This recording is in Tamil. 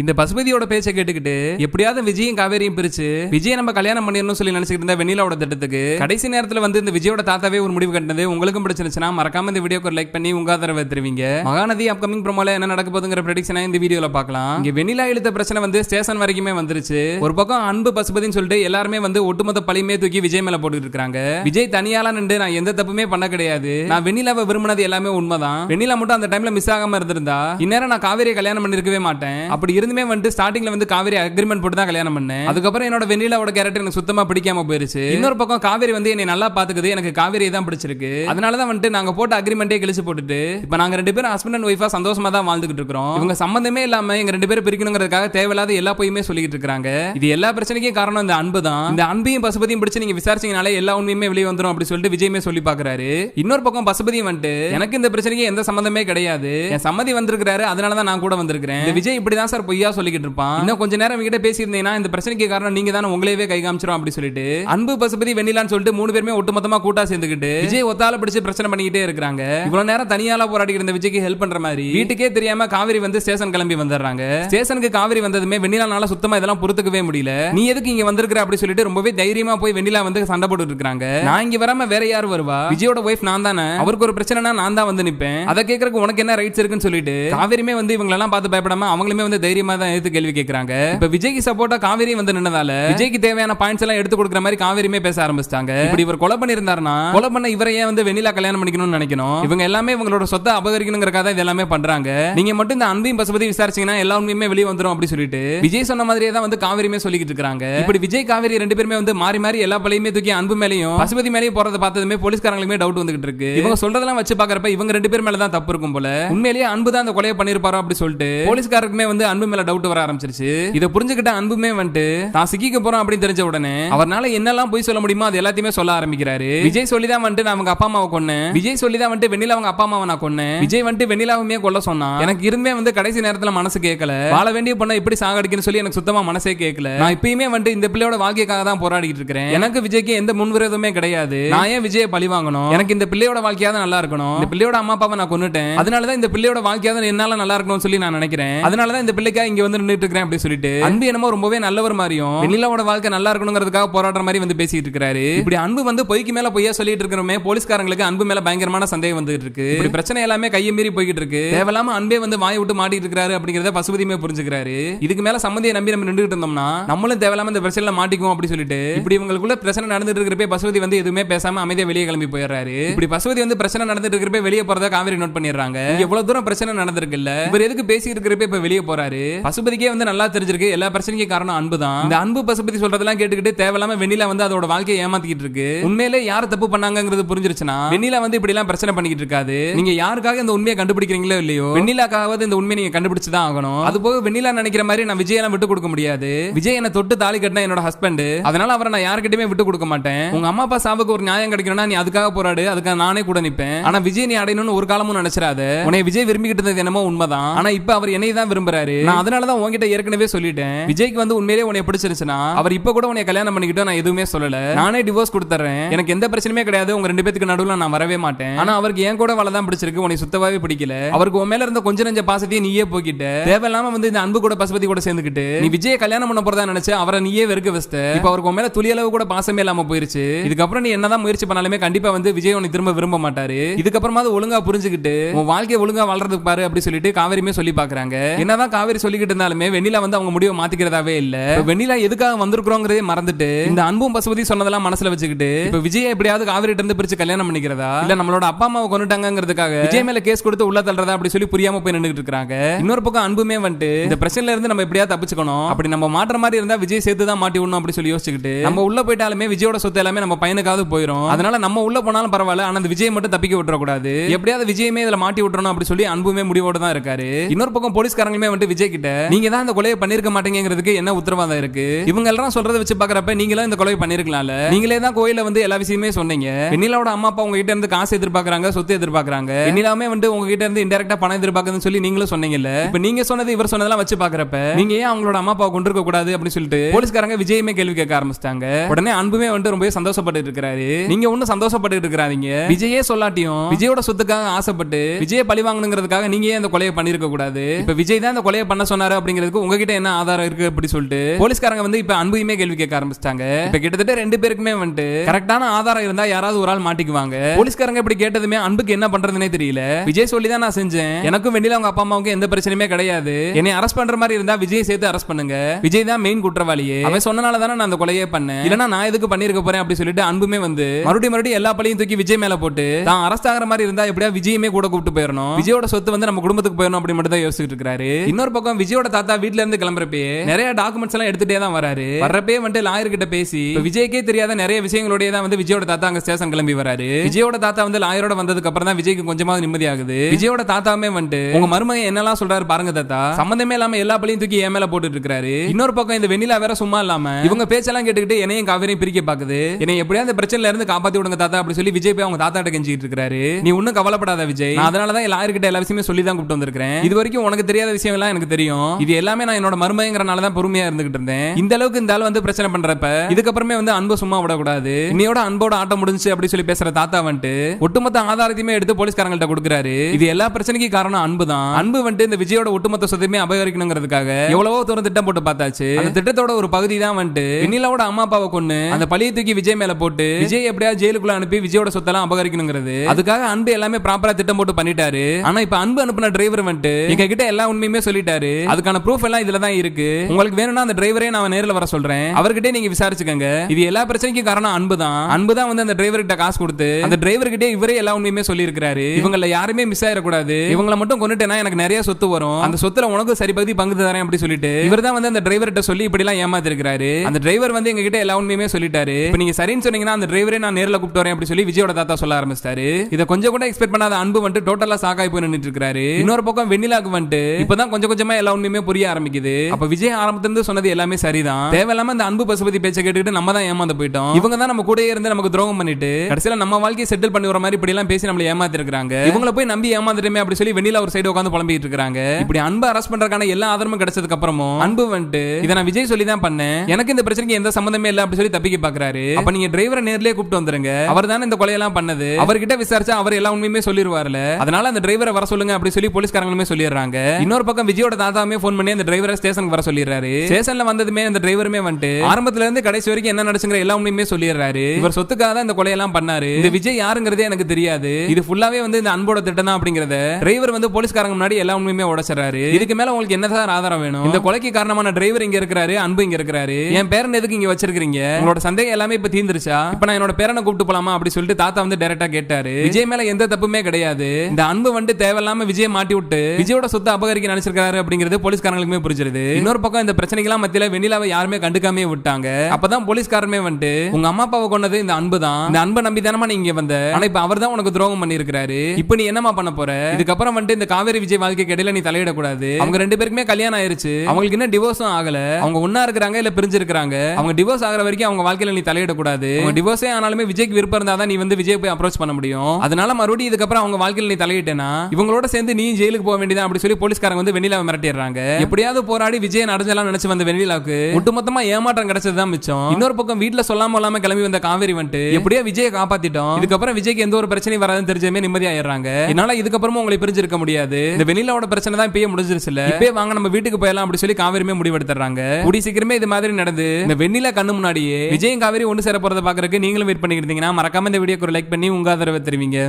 இந்த பசுபதியோட பேச்சை கேட்டுக்கிட்டு எப்படியாவது விஜயும் காவேரியும் பிரிச்சு விஜய் நம்ம கல்யாணம் பண்ணிடணும் சொல்லி நினைச்சிட்டு இருந்த வெண்ணிலாவோட திட்டத்துக்கு கடைசி நேரத்துல வந்து இந்த விஜயோட தாத்தாவே ஒரு முடிவு கட்டினது. உங்களுக்கும் பிடிச்சிருந்துச்சுன்னா மறக்காம இந்த வீடியோக்கு லைக் பண்ணி உங்க ஆதரவை தருவீங்க. மகாநதி அப்கமிங் ப்ரோமோல என்ன நடக்க போதுங்கிற ப்ரெடிக்ஷனை இந்த வீடியோல பார்க்கலாம். இங்க வெண்ணிலா எழுத்த பிரச்சனை வந்து ஸ்டேஷன் வரைக்குமே வந்துருச்சு. ஒரு பக்கம் அன்பு பசுபதின்னு சொல்லிட்டு எல்லாருமே வந்து ஒட்டுமொத்த பழியுமே தூக்கி விஜய் மேல போட்டு இருக்காங்க. விஜய் தனியால நின்று நான் எந்த தப்புமே பண்ண கிடையாது. நான் வெண்ணிலாவை விரும்பினது எல்லாமே உண்மைதான். வெண்ணிலா மட்டும் அந்த டைம்ல மிஸ் ஆகாம இருந்திருந்தா இந்நேரம் நான் காவேரியை கல்யாணம் பண்ணிருக்கவே மாட்டேன். அப்படி இருந்துமே வந்துட்டு ஸ்டார்டிங்ல வந்து காவேரி அக்ரிமெண்ட் போட்டு தான் கல்யாணம் பண்ணேன். அதுக்கப்புறம் என்னோட வெண்ணிலாவோட கேரக்டர் எனக்கு சுத்தமா பிடிக்காம போயிருச்சு. இன்னொரு பக்கம் காவேரி வந்து என்னை நல்லா பாத்துக்குது எனக்கு காவேரி தான் பிடிச்சிருக்கு. அதனால தான் வந்துட்டு நாங்க போட்ட அக்ரிமெண்டே கிழிச்சு போட்டுட்டு இப்போ நாங்க ரெண்டு பேரும் ஹஸ்பண்ட் அண்ட் ஒய்ஃபா சந்தோஷமா தான் வாழ்ந்துகிட்டு இருக்கிறோம். இவங்க சம்பந்தமே இல்லாம எங்க ரெண்டு பேரும் பிரிக்கணுங்கிறதுக்காக தேவையில்லாத எல்லா பொய்யுமே சொல்லிட்டு இருக்காங்க இது எல்லா பிரச்சனைக்கும் காரணம் இந்த அன்பு தான். இந்த அன்பையும் பசுபதியும் பிடிச்சு நீங்க விசாரிச்சீங்கனாலே எல்லா உண்மையுமே வெளியே வந்துரும் அப்படி சொல்லிட்டு விஜயமே சொல்லி பாக்குறாரு. இன்னொரு பக்கம் பசுபதியும் வந்துட்டு எனக்கு இந்த பிரச்சனைக்கு எந்த சம்பந்தமே கிடையாது. என் சம்மதி வந்திருக்கிறாரு அதனால தான் நான் கூட வந்திருக்கிறேன். விஜய் இப்படிதான் சார் பொய்யா சொல்லிக்கிட்டு இருப்பான். இன்னும் கொஞ்ச நேரம் இவங்கிட்ட பேசியிருந்தீங்கன்னா இந்த பிரச்சனைக்கு காரணம் நீங்க தானே உங்களையவே கை காமிச்சிரும் அப்படி சொல்லிட்டு. அன்பு பசுபதி வெண்ணிலான்னு சொல்லிட்டு மூணு பேருமே ஒட்டுமொத்தமா கூட்டா சேர்ந்துக்கிட்டு விஜய் ஒத்தால பிடிச்சு பிரச்சனை பண்ணிக்கிட்டே இருக்காங்க இவ்வளவு நேரம் தனியால போராடிக்கிட்டு இருந்த விஜய்க்கு ஹெல்ப் பண்ற மாதிரி வீட்டுக்கே தெரியாம காவேரி வந்து ஸ்டேஷன் கிளம்பி வந்துடுறாங்க. ஸ்டேஷனுக்கு காவேரி வந்ததுமே வெண்ணிலானால சுத்தமா இதெல்லாம் பொறுத்துக்கவே முடியல. நீ எதுக்கு இங்க வந்திருக்கிற அப்படி சொல்லிட்டு ரொம்பவே தைரியமா போய் வெண்ணிலா வந்து சண்டை போட்டு இருக்காங்க. நான் இங்க வராம வேற யார் வருவா? விஜயோட ஒய்ஃப் நான் தானே? அவருக்கு ஒரு பிரச்சனைனா நான் தான் வந்து நிப்பேன். அதை கேட்கறதுக்கு உனக்கு என்ன ரைட்ஸ் இருக்குன்னு சொல்லிட்டு காவேரியுமே வந்து இவங்களெல்லாம் பார்த்து பயப்படாம அவங்களுமே வந்து தைரியமா தான் எடுத்து கேள்வி கேட்கறாங்க இப்ப விஜய்க்கு சப்போர்ட்டா காவேரி வந்து நின்னதால விஜய்க்கு தேவையான பாயிண்ட்ஸ் எல்லாம் எடுத்து கொடுக்குற மாதிரி காவேரியுமே பேச ஆரம்பிச்சிட்டாங்க. இப்படி இவர் கொலை பண்ணிருந்தாருன்னா கொலை பண்ண இவரையே வந்து வெண்ணிலா கல்யாணம் பண்ணிக்கணும்னு நினைக்கணும்? இவங்க எல்லாமே இவங்களோட சொத்தை அபகரிக்கணுங்கிறக்காக இது எல்லாமே பண்றாங்க. நீங்க மட்டும் இந்த அன்பையும் பசுபதி விசாரிச்சீங்கன்னா எல்லா உண்மையுமே வெளியே வந்துடும் அப்படி சொல்லிட்டு விஜய் சொன்ன மாதிரியே தான் வந்து காவேரியுமே சொல்லிக்கிட்டு இருக்காங்க. இப்படி விஜய் காவேரி ரெண்டு பேருமே வந்து மாறி மாறி எல்லா பழையுமே தூக்கி அன்பு மேலையும் பசுபதி மேலையும் போறதை பார்த்ததுமே போலீஸ்காரங்களுமே டவுட் வந்துகிட்டு இருக்கு. இவங்க சொல்றதெல்லாம் வச்சு பாக்குறப்ப இவங்க ரெண்டு பேர் மேல தான் தப்பு இருக்கும் போல. உண்மையிலேயே அன்பு தான் அந்த கொலையை பண்ணிருப்பாரோ அப்படி சொல்லிட்டு போலீஸ்காரருக்குமே வந்து அன்பு மேல டவுட் வர ஆரம்பிச்சிருச்சு. இதை புரிஞ்சுக்கிட்ட அன்புமே வந்துட்டு தான் சிக்கிக்க போறோம் அப்படின்னு தெரிஞ்ச உடனே அவர்னால என்னெல்லாம் போய் சொல்ல முடியுமோ அது எல்லாத்தையுமே சொல்ல ஆரம்பிக்கிறாரு. விஜய் சொல்லி தான் வந்துட்டு நான் அவங்க அப்பா அம்மாவை கொன்னேன். விஜய் சொல்லி தான் வந்துட்டு வெண்ணிலா அவங்க அப்பா அம்மாவை நான் கொன்னேன். விஜய் வந்துட்டு வெண்ணிலாவுமே கொல்ல சொன்னான் எனக்கு இருந்தே வந்து கடைசி நேரத்துல மனசு கேட்கல வாழ வேண்டிய பொண்ணை எப்படி சாகடிக்கணும்னு சொல்லி எனக்கு சுத்தமா மனசே கேட்கல நான் இப்பயுமே வந்துட்டு இந்த பிள்ளையோட வாழ்க்கைக்காக தான் போராடிட்டு இருக்கிறேன். எனக்கு விஜய்க்கு எந்த முன்விரோதமே கிடையாது. நான் ஏன் விஜயை பழி வாங்கணும்? எனக்கு இந்த பிள்ளையோட வாழ்க்கையாவது நல்லா இருக்கணும். இந்த பிள்ளையோட அம்மா அப்பாவை நான் கொண்டுட்டேன் அதனாலதான் இந்த பிள்ளையோட வாழ்க்கையாவது என்னால நல்லா இருக்கணும்னு சொல்லி நான் நினைக்கிறேன். அதனாலதான் இந்த பிள்ளைக்கு பிள்ளைக்காக இங்க வந்து நின்றுட்டு இருக்கிறேன் அப்படி சொல்லிட்டு அன்பு என்னமோ ரொம்பவே நல்லவர் மாதிரியும் வெண்ணிலாவோட வாழ்க்கை நல்லா இருக்கணுங்கிறதுக்காக போராடுற மாதிரி வந்து பேசிட்டு இருக்காரு. இப்படி அன்பு வந்து பொய்க்கு மேல பொய்யா சொல்லிட்டு இருக்கிறோமே போலீஸ்காரங்களுக்கு அன்பு மேல பயங்கரமான சந்தேகம் வந்துட்டு இருக்கு. இப்படி பிரச்சனை எல்லாமே கையை மீறி போய்கிட்டு இருக்கு. தேவையில்லாம அன்பே வந்து வாய் விட்டு மாட்டிட்டு இருக்காரு அப்படிங்கறத பசுபதியுமே புரிஞ்சுக்கிறாரு. இதுக்கு மேல சம்மந்தியை நம்பி நம்ம நின்றுட்டு இருந்தோம்னா நம்மளும் தேவையில்லாம இந்த பிரச்சனைல மாட்டிக்குவோம் அப்படி சொல்லிட்டு இப்படி இவங்களுக்குள்ள பிரச்சனை நடந்துட்டு இருக்கிறப்ப பசுபதி வந்து எதுவுமே பேசாம அமைதியா வெளியே கிளம்பி போயிடுறாரு. இப்படி பசுபதி வந்து பிரச்சனை நடந்துட்டு இருக்கிறப்ப வெளியே போறதா காவேரி நோட் பண்ணிடுறாங்க. இவ்வளவு எவ்வளவு தூரம் பிரச்சனை நடந்திருக்கு இல்ல இவர் எதுக்கு பேசிட்டு இருக்கிறப்ப இப்ப வெளியே போறாரு? பசுபதிக்கே வந்து நல்லா தெரிஞ்சிருக்கு. எல்லா பிரச்சனைக்கும் காரணம் அன்பு தான் இந்த அன்பு பசுபதி சொல்றதெல்லாம் கேட்டுக்கிட்டு தேவையில்லாம வெண்ணிலா வந்து அதோட வாழ்க்கையை ஏமாத்திக்கிட்டு இருக்கு. உண்மையிலே யார் தப்பு பண்ணாங்கிறது புரிஞ்சிருச்சுன்னா வெண்ணிலா வந்து இப்படி எல்லாம் பிரச்சனை பண்ணிக்கிட்டு இருக்காது. நீங்க யாருக்காக இந்த உண்மையை கண்டுபிடிக்கிறீங்களோ இல்லையோ வெண்ணிலாக்காவது இந்த உண்மையை நீங்க கண்டுபிடிச்சு தான் ஆகணும். அது போக வெண்ணிலா நினைக்கிற மாதிரி நான் விஜய் எல்லாம் விட்டு கொடுக்க முடியாது. விஜய் என்ன தொட்டு தாலி கட்டின என்னோட ஹஸ்பண்ட் அதனால அவரை நான் யாருக்கிட்டயுமே விட்டு கொடுக்க மாட்டேன். உங்க அம்மா அப்பா சாவுக்கு ஒரு நியாயம் கிடைக்கணும்னா நீ அதுக்காக போராடு. அதுக்காக நானே கூட நிப்பேன். ஆனா விஜய் நீ அடையணும்னு ஒரு காலமும் நினைச்சிடாத. உன்னை விஜய் விரும்பிக்கிட்டு இருந்தது என்னமோ உண்மைதான். ஆனா இப்ப அவர் என்னை தான் விரும்புறாரு நான் அதனால தான் உன்கிட்ட ஏற்கனவே சொல்லிட்டேன். விஜய்க்கு வந்து உண்மையிலேயே உன்னை பிடிச்சிருச்சுன்னா அவர் இப்ப கூட உன்னை கல்யாணம் பண்ணிக்கிட்டோம் நான் எதுவுமே சொல்லல. நானே டிவோர்ஸ் கொடுத்துறேன். எனக்கு எந்த பிரச்சனையுமே கிடையாது. உங்க ரெண்டு பேத்துக்கு நடுவில் நான் வரவே மாட்டேன். ஆனா அவருக்கு ஏன் கூட வள தான் பிடிச்சிருக்கு. உன்னை சுத்தமாவே பிடிக்கல. அவருக்கு உன் மேல இருந்த கொஞ்ச நஞ்ச பாசத்தையும் நீயே போக்கிட்ட. தேவையில்லாம வந்து இந்த அன்பு கூட பசுபதி கூட சேர்ந்துக்கிட்டு நீ விஜய கல்யாணம் பண்ண போறதா நினைச்சு அவரை நீயே வெறுக்க வச்ச இப்ப அவருக்கு உன் மேல துளியளவு கூட பாசமே இல்லாம போயிருச்சு. இதுக்கப்புறம் நீ என்னதான் முயற்சி பண்ணாலுமே கண்டிப்பா வந்து விஜய் உன்னை திரும்ப விரும்ப மாட்டாரு. இதுக்கப்புறமா அது ஒழுங்கா புரிஞ்சுக்கிட்டு உன் வாழ்க்கை ஒழுங்கா வளர்றதுக்கு பாரு அப்படி சொல்லிட்டு காவேரியுமே சொல்லி பாக்குறாங்க. என்னதான் காவேரி சொல்லிக்கிட்டு இருந்தாலுமே வெண்ணிலா வந்து அவங்க முடிவை மாத்திக்கிறதாவே இல்ல. வெண்ணிலா எதுக்காக வந்திருக்கிறோங்கிறதே மறந்துட்டு இந்த அன்பும் பசுபதி சொன்னதெல்லாம் மனசுல வச்சுக்கிட்டு இப்ப விஜய் எப்படியாவது காவிரிட்ட இருந்து பிரிச்சு கல்யாணம் பண்ணிக்கிறதா? இல்ல நம்மளோட அப்பா அம்மாவை கொண்டுட்டாங்கிறதுக்காக விஜய் மேல கேஸ் கொடுத்து உள்ள தள்ளுறதா அப்படி சொல்லி புரியாம போய் நின்றுட்டு இருக்காங்க? இன்னொரு பக்கம் அன்புமே வந்துட்டு இந்த பிரச்சனையில இருந்து நம்ம எப்படியா தப்பிச்சுக்கணும். அப்படி நம்ம மாற்ற மாதிரி இருந்தா விஜய் சேர்த்து தான் மாட்டி விடணும் அப்படி சொல்லி யோசிச்சுக்கிட்டு நம்ம உள்ள போயிட்டாலுமே விஜயோட சொத்து எல்லாமே நம்ம பையனுக்காவது போயிடும் அதனால நம்ம உள்ள போனாலும் பரவாயில்ல ஆனா அந்த விஜய் மட்டும் தப்பிக்க விட்டுறக்கூடாது. எப்படியாவது விஜயமே இதுல மாட்டி விட்டுறணும் அப்படி சொல்லி அன்புமே முடிவோட தான் இருக்காரு. இன்னொரு பக்கம் போலீஸ்காரங்களுமே வந்துட்டு விஜய் கிட்ட நீங்க தான் இந்த கொலையை பண்ணிருக்க மாட்டீங்கிறதுக்கு என்ன உத்தரவாதம் இருக்கு? இவங்க எல்லாம் சொல்றதை வச்சு பாக்குறப்ப நீங்களும் இந்த கொலையை பண்ணிருக்கலாம்ல? நீங்களே தான் கோயில வந்து எல்லா விஷயமே சொன்னீங்க. வெண்ணிலாவோட அம்மா அப்பா உங்ககிட்ட இருந்து காசு எதிர்பார்க்கறாங்க சொத்து எதிர்பார்க்கறாங்க. வெண்ணிலாமே வந்து உங்ககிட்ட இருந்து இன்டெரக்டா பணம் எதிர்பார்க்குதுன்னு சொல்லி நீங்களும் சொன்னீங்கல்ல? இப்ப நீங்க சொன்னது இவர் சொன்னதெல்லாம் வச்சு பாக்குறப்ப நீங்க ஏன் அவங்களோட அம்மா அப்பா கொண்டு இருக்க கூடாது அப்படின்னு சொல்லிட்டு போலீஸ்காரங்க விஜயமே கேள்வி கேட்க ஆரம்பிச்சிட்டாங்க. உடனே அன்புமே வந்து ரொம்ப சந்தோஷப்பட்டு இருக்காரு நீங்க ஒன்னும் சந்தோஷப்பட்டு இருக்கிறாங்க விஜயே சொல்லாட்டியும் விஜயோட சொத்துக்காக ஆசைப்பட்டு விஜய பழி வாங்கணுங்கிறதுக்காக நீங்க ஏன் அந்த கொலையை பண்ணிருக்க கூடாது? இப்ப விஜய் தான் இந்த கொலையை பண்ண சொன்னாரு அப்படிங்கிறதுக்கு உங்ககிட்ட என்ன ஆதாரம் இருக்கு அப்படி சொல்லிட்டு போலீஸ்காரங்க வந்து இப்ப அன்பையுமே கேள்வி கேட்க ஆரம்பிச்சிட்டாங்க. இப்ப கிட்டத்தட்ட ரெண்டு பேருக்குமே வந்துட்டு கரெக்டான ஆதாரம் இருந்தா யாராவது ஒரு ஆள் மாட்டிக்குவாங்க. போலீஸ்காரங்க இப்படி கேட்டதுமே அன்புக்கு என்ன பண்றதுனே தெரியல. விஜய் சொல்லி தான் நான் செஞ்சேன். எனக்கும் வெண்ணில அவங்க அப்பா அம்மாவுக்கும் எந்த பிரச்சனையுமே கிடையாது. என்னை அரெஸ்ட் பண்ற மாதிரி இருந்தா விஜய் சேர்த்து அரெஸ்ட் பண்ணுங்க. விஜய் தான் மெயின் குற்றவாளியே. அவன் சொன்னனால தானே நான் அந்த கொலையே பண்ணேன். இல்லனா நான் எதுக்கு பண்ணிருக்க போறேன் அப்படி சொல்லிட்டு அன்புமே வந்து மறுபடியும் மறுபடியும் எல்லா பழியும் தூக்கி விஜய் மேல போட்டு தான் அரெஸ்ட் ஆகிற மாதிரி இருந்தா எப்படியா விஜயுமே கூட கூப்பிட்டு போயிடணும் விஜயோட சொத்து வந்து நம்ம குடும்பத்துக்கு போயிடணும் அப்படி மட்டும் தான் யோசிச்சுட்டு இருக்காரு இன்னொரு பக்கம் விஜயோட தாத்தா வீட்ல இருந்து கிளம்புறப்பே நிறைய டாக்குமெண்ட்ஸ் எல்லாம் எடுத்துட்டே தான் வராரு. வர்றப்பே வந்துட்டு லாயர் கிட்ட பேசி விஜய்க்கே தெரியாத நிறைய விஷயங்களோடய தான் வந்து விஜயோட தாத்தா அங்க ஸ்டேஷன் கிளம்பி வராரு. விஜயோட தாத்தா வந்து லாயரோட வந்ததுக்கு அப்புறம் தான் விஜய்க்கு கொஞ்சமாவது நிம்மதி ஆகுது விஜயோட தாத்தாமே வந்துட்டு உங்க மருமகன் என்னெல்லாம் சொல்றாரு பாருங்க தாத்தா. சம்பந்தமே இல்லாம எல்லா பழியும் தூக்கி ஏ மேல போட்டுட்டு இருக்காரு இன்னொரு பக்கம் இந்த வெண்ணிலா வேற சும்மா இல்லாம இவங்க பேச்செல்லாம் கேட்டுக்கிட்டு என்னையும் காவேரியும் பிரிக்க பாக்குது. என்னை எப்படியாவது இந்த பிரச்சனையில இருந்து காப்பாத்தி விடுங்க தாத்தா அப்படி சொல்லி விஜய் போய் அவங்க தாத்தாட்ட கெஞ்சிட்டு இருக்காரு நீ ஒன்னும் கவலைப்படாத விஜய். அதனாலதான் எல்லாருக்கிட்ட தான் லாயர் எல்லா விஷயமே சொல்லி தான் கூப்பிட்டு வந்திருக்கேன் இது வரைக்கும் உனக்கு தெரியாத விஷயம் எல்லாம் எனக்கு தெரியும். இது எல்லாமே நான் என்னோட மருமைங்கிறனால தான் பொறுமையா இருந்துகிட்டு இருந்தேன். இந்த அளவுக்கு இந்த ஆள் வந்து பிரச்சனை பண்றப்ப இதுக்கப்புறமே வந்து அன்பு சும்மா விடக்கூடாது. இன்னையோட அன்போட ஆட்டம் முடிஞ்சு அப்படி சொல்லி பேசுற தாத்தா வந்துட்டு ஒட்டுமொத்த ஆதாரத்தையுமே எடுத்து போலீஸ்காரங்கள்ட்ட கொடுக்குறாரு. இது எல்லா பிரச்சனைக்கு காரணம் அன்பு தான். அன்பு வந்துட்டு இந்த விஜயோட ஒட்டுமொத்த சொத்தையுமே அபகரிக்கணுங்கிறதுக்காக எவ்வளவோ தூரம் திட்டம் போட்டு பார்த்தாச்சு. அந்த திட்டத்தோட ஒரு பகுதி தான் வந்துட்டு வெண்ணிலாவோட அம்மா அப்பாவை கொண்டு அந்த பழியை தூக்கி விஜய் மேல போட்டு விஜய் எப்படியாவது ஜெயிலுக்குள்ள அனுப்பி விஜயோட சொத்தெல்லாம் அபகரிக்கணுங்கிறது. அதுக்காக அன்பு எல்லாமே ப்ராப்பரா திட்டம் போட்டு பண்ணிட்டாரு. ஆனா இப்ப அன்பு அனுப்பின டிரைவர் வந்துட்டு எங்க கிட்ட எல்லா உண்மையுமே சொல்லிட்டாரு. அதுக்கான ப்ரூஃப் எல்லாம் இதுல தான் இருக்கு. உங்களுக்கு வேணும்னா அந்த டிரைவரே நான் நேரில் வர சொல்றேன். அவர்கிட்டே நீங்க விசாரிச்சுக்கங்க. இது எல்லா பிரச்சனைக்கும் காரணம் அன்பு தான். அன்பு தான் வந்து அந்த டிரைவர் கிட்ட காசு கொடுத்து அந்த டிரைவர் கிட்டே இவரே எல்லா உண்மையுமே சொல்லி இருக்காரு இவங்கள யாருமே மிஸ் ஆயிடக்கூடாது. இவங்கள மட்டும் கொண்டுட்டேன்னா எனக்கு நிறைய சொத்து வரும். அந்த சொத்துல உனக்கு சரி பகுதி பங்கு தரேன் அப்படி சொல்லிட்டு இவர் தான் வந்து அந்த டிரைவர்கிட்ட சொல்லி இப்படி எல்லாம் ஏமாத்திருக்காரு அந்த டிரைவர் வந்து எங்க கிட்ட எல்லா உண்மையுமே சொல்லிட்டாரு. இப்ப நீங்க சரின்னு சொன்னீங்கன்னா அந்த டிரைவரே நான் நேரில் கூப்பிட்டு வரேன் அப்படி சொல்லி விஜயோட தாத்தா சொல்ல ஆரம்பிச்சிட்டாரு. இதை கொஞ்சம் கூட எக்ஸ்பெக்ட் பண்ணாத அன்பு வந்துட்டு டோட்டலா சாக்காய் போய் நின்னுட்டு இருக்காரு இன்னொரு பக்கம் வெண்ணிலாக்கு வந்துட்டு இப்பதான் கொஞ்சம் கொஞ்சமா எல்லா உண்மையுமே புரிய ஆரம்பிக்குது. அப்ப விஜய் ஆரம்பத்துல இருந்து சொன்னது எல்லாமே சரிதான். தேவையில்லாம அந்த அன்பு பசுபதி பேச்சை கேட்டுக்கிட்டு நம்ம தான் ஏமாந்து போயிட்டோம். இவங்க தான் நம்ம கூட இருந்து நமக்கு துரோகம் பண்ணிட்டு கடைசியில நம்ம வாழ்க்கையை செட்டில் பண்ணி வர மாதிரி இப்படி எல்லாம் பேசி நம்மள ஏமாத்தி இருக்காங்க. இவங்கள போய் நம்பி ஏமாந்துட்டுமே அப்படி சொல்லி வெளியில ஒரு சைடு உட்காந்து புலம்பிட்டு இருக்காங்க. இப்படி அன்பு அரஸ்ட் பண்றதுக்கான எல்லா ஆதரமும் கிடைச்சதுக்கு அப்புறமும் அன்பு வந்துட்டு இதை நான் விஜய் சொல்லி தான் பண்ணேன். எனக்கு இந்த பிரச்சனைக்கு எந்த சம்பந்தமே இல்ல அப்படி சொல்லி தப்பிக்க பாக்குறாரு. அப்ப நீங்க டிரைவரை நேர்லயே கூப்பிட்டு வந்துருங்க. அவர் தானே இந்த கொலையெல்லாம் பண்ணது. அவர்கிட்ட விசாரிச்சா அவர் எல்லா உண்மையுமே சொல்லிருவாருல. அதனால அந்த டிரைவரை வர சொல்லுங்க அப்படி சொல்லி போலீஸ்காரங்களுமே சொல்லிடுறாங்க. இன்னொரு பக்கம் விஜயோட தாத்தாவுமே ஃபோன் பண்ணி அந்த டிரைவரை ஸ்டேஷனுக்கு வர சொல்லிடுறாரு. ஸ்டேஷன்ல வந்ததுமே அந்த டிரைவருமே வந்துட்டு ஆரம்பத்துல இருந்து கடைசி வரைக்கும் என்ன நடச்சுங்கிற எல்லா உண்மையுமே சொல்லிடுறாரு. இவர் சொத்துக்காக தான் இந்த கொலையெல்லாம் பண்ணாரு. இந்த விஜய் யாருங்கிறதே எனக்கு தெரியாது. இது ஃபுல்லாவே வந்து இந்த அன்போட திட்டம் தான் அப்படிங்கறத டிரைவர் வந்து போலீஸ்காரங்க முன்னாடி எல்லா உண்மையுமே உடைச்சிடறாரு. இதுக்கு மேல உங்களுக்கு என்ன சார் ஆதாரம் வேணும்? இந்த கொலைக்கு காரணமான டிரைவர் இங்க இருக்கிறாரு அன்பு இங்க இருக்கிறாரு. என் பேரன் எதுக்கு இங்க வச்சிருக்கீங்க உங்களோட சந்தேகம் எல்லாமே இப்ப தீந்துருச்சா இப்ப நான் என்னோட பேரனை கூப்பிட்டு போலாமா அப்படி சொல்லிட்டு தாத்தா வந்து டைரக்டா கேட்டாரு. விஜய் மேல எந்த தப்புமே கிடையாது. இந்த அன்பு வந்து தேவையில்லாம விஜய் மாட்டி விட்டு விஜயோட சொத்தை அபகரிக்க நினைச்சிருக்காரு அப்படிங்கிறது போலீஸ்காரங்களுக்குமே புரிஞ்சிருது. இன்னொரு பக்கம் இந்த பிரச்சனைக்கெல்லாம் மத்தியில வெண்ணிலாவை யாருமே கண்டுக்காமே விட்டாங்க. அப்பதான் போலீஸ்காரமே வந்துட்டு உங்க அம்மா அப்பாவை கொண்டது இந்த அன்பு தான். இந்த அன்பை நம்பி தானமா நீங்க வந்த. ஆனா இப்ப அவர் தான் உனக்கு துரோகம் பண்ணிருக்காரு இப்ப நீ என்னமா பண்ண போற? இதுக்கப்புறம் வந்துட்டு இந்த காவேரி விஜய் வாழ்க்கைக்கு இடையில நீ தலையிடக்கூடாது. அவங்க ரெண்டு பேருக்குமே கல்யாணம் ஆயிருச்சு. அவங்களுக்கு இன்னும் டிவோர்ஸும் ஆகல. அவங்க ஒன்னா இருக்கிறாங்க இல்ல பிரிஞ்சிருக்காங்க அவங்க டிவோர்ஸ் ஆகிற வரைக்கும் அவங்க வாழ்க்கையில நீ தலையிடக்கூடாது. டிவோர்ஸே ஆனாலுமே விஜய்க்கு விருப்பம் இருந்தா தான் நீ வந்து விஜய் போய் அப்ரோச் பண்ண முடியும். அதனால மறுபடியும் இதுக்கப்புறம் அவங்க வாழ்க்கையில நீ தலையிட்டேனா இவங்களோட சேர்ந்து நீ ஜெயிலுக்கு போக வேண்டியதான் அப்படி சொல்லி போலீஸ்காரங்க வந்து வெண்ணிலாவை மிரட்டிடுறாங்க எப்படியாவது போராடி விஜய் அடைஞ்சலாம் நினைச்சு வந்த வெண்ணிலாவுக்கு ஒட்டுமொத்தமா ஏமாற்றம் கிடைச்சதுதான் மிச்சம். இன்னொரு பக்கம் வீட்டுல சொல்லாம இல்லாம கிளம்பி வந்த காவேரி வந்துட்டு எப்படியோ விஜயை காப்பாத்திட்டோம். இதுக்கப்புறம் விஜய்க்கு எந்த ஒரு பிரச்சனையும் வராதுன்னு தெரிஞ்சமே நிம்மதியாயிடுறாங்க. என்னால இதுக்கப்புறமும் உங்களை பிரிஞ்சிருக்க முடியாது. இந்த வெண்ணிலாவோட பிரச்சனை தான் இப்பயே முடிஞ்சிருச்சு இல்ல இப்பயே வாங்க நம்ம வீட்டுக்கு போயலாம் அப்படி சொல்லி காவேரியுமே முடிவெடுத்துறாங்க கூடி சீக்கிரமே இது மாதிரி நடந்து இந்த வெண்ணிலா கண்ணு முன்னாடியே விஜயும் காவேரி ஒன்று சேர போறதை பாக்குறதுக்கு நீங்களும் வெயிட் பண்ணிக்கிட்டீங்கன்னா மறக்காம இந்த வீடியோக்கு ஒரு லைக் பண்ணி உங்க ஆதரவை தெரிவிங்க.